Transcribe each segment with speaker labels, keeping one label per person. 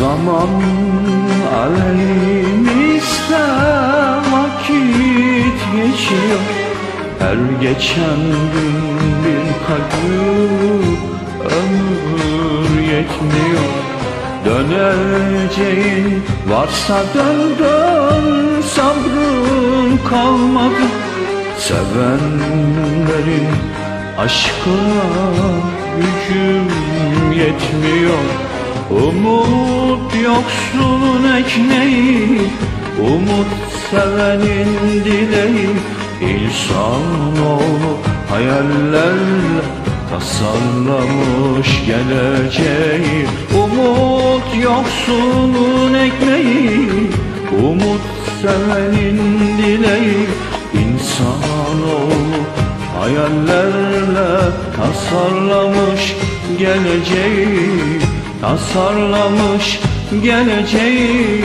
Speaker 1: Zaman aleyhimizde vakit geçiyor. Her geçen gün bir kaybı ömür yetmiyor. Döneceğin varsa dön dön sabrın kalmadı. Sevenlerin aşkına gücüm yetmiyor Umut yoksulun ekmeği Umut sevenin dileği. İnsanoğlu hayallerle tasarlamış geleceği. Umut yoksulun ekmeği Umut sevenin dileği. İnsanoğlu hayallerle tasarlamış geleceği Tasarlamış geleceği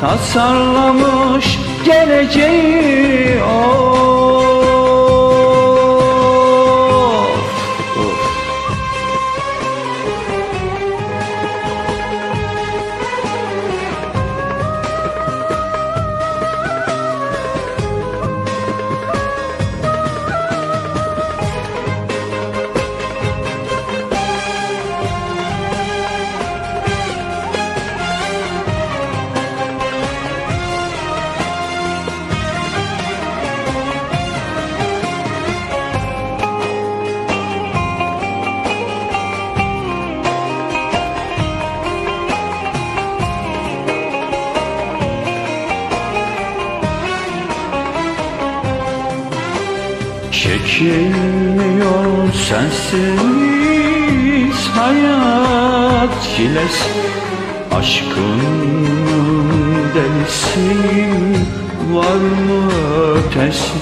Speaker 1: Tasarlamış geleceği oh. Çekilmiyor sensiz hayat çilesi. Aşkın delisi var mı ötesi?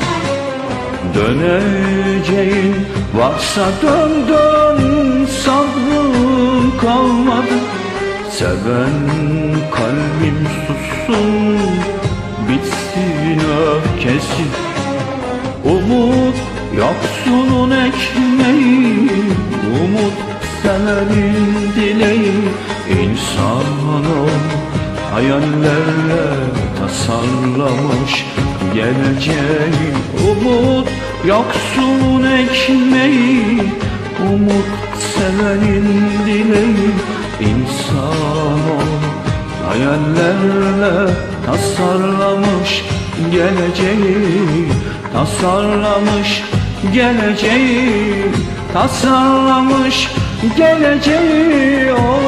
Speaker 1: Döneceğin varsa dön dön sabrın kalmadı. Seven kalbim sussun bitsin öfkesi yoksulun ekmeği Umut sevenin dileği. İnsanoğlu hayallerle tasarlamış geleceği. Umut yoksulun ekmeği Umut sevenin dileği. İnsanoğlu hayallerle tasarlamış geleceği. Tasarlamış geleceği tasarlamış geleceği oh.